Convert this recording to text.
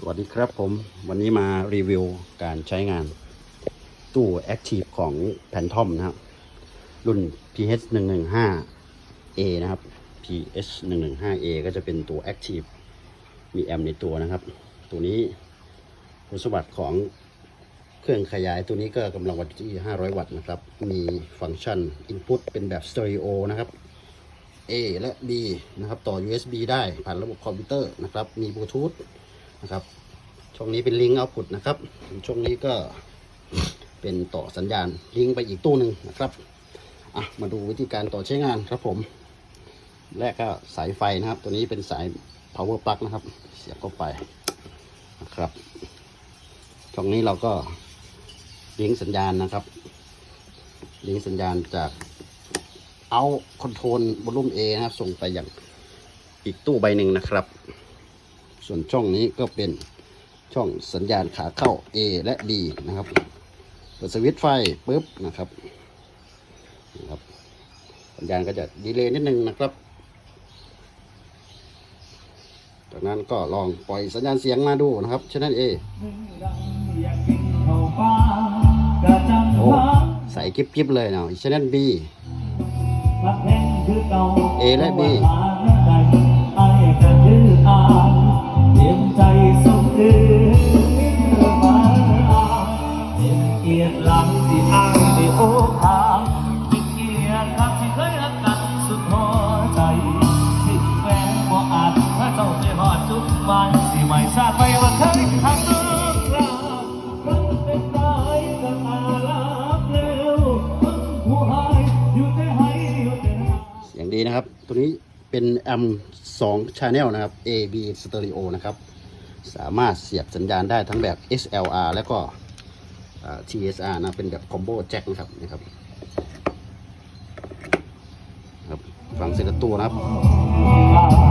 สวัสดีครับผม วันนี้มารีวิวการใช้งานตู้ Active ของ p a n t o m นะครับ รุ่น PH 1 1 5 A นะครับ PH 1 1 5 A ก็จะเป็นตัว Active มีแอมป์ในตัวนะครับ ตัวนี้คุณสมบัติของเครื่องขยายตัวนี้ก็กำลังวัตที่ 500 วัตต์นะครับ มีฟังก์ชัน Input เป็นแบบสเตอริโอนะครับ A และ B นะครับ ต่อ USB ได้ผ่านระบบคอมพิวเตอร์นะครับ มีบลูทูธ นะครับ ช่องนี้เป็นลิงก์เอาพุตนะครับ ช่องนี้ก็เป็นต่อสัญญาณลิงก์ไปอีกตู้หนึ่งนะครับอะมาดูวิธีการต่อใช้งานครับผม แรกก็สายไฟนะครับ ตัวนี้เป็นสาย power plug นะครับ เสียบเข้าไปนะครับ ช่องนี้เราก็ลิงก์สัญญาณนะครับ ลิงก์สัญญาณจากเอาคอนโทรลบลูม A นะครับ ส่งไปอย่างอีกตู้ใบหนึ่งนะครับ ส่วนช่องนี้ก็เป็นช่องสัญญาณขาเข้า A และ B นะครับเปิดสวิตช์ไฟปุ๊บนะครับนะครับ สัญญาณก็จะดีเลย์นิดนึงนะครับ จากนั้นก็ลองปล่อยสัญญาณเสียงมาดูนะครับช anel A โอ้ใส่กิ๊บกิ๊บๆเลยเนาะช anel B A และ B เตรียมใจสมดื้อมาเต็มเกียรติหลังที่อ้างที่โอ้ทาเป็นเกียรติครับที่เคยรักกันสุดหัวใจถึงแฟนบ่อาจถ้าเจ้าไปหอดจุดหมายสิไม่ทราบไปว่าเคยทำเรื่องราวมันเป็นตายกับอาลาบเร็วผู้หายอยู่แต่ให้อยู่แต่เสียงดีนะครับตัวนี้ เป็นแอมสองช n e l นะครับ A B Stereo นะครับ สามารถเสียบสัญญาณได้ทั้งแบบ S/L/R แล้วก็ TSR นะ เป็นแบบคอมโบแจ็คนะครับนะครับครับ ฟังเสียงตัวนะครับ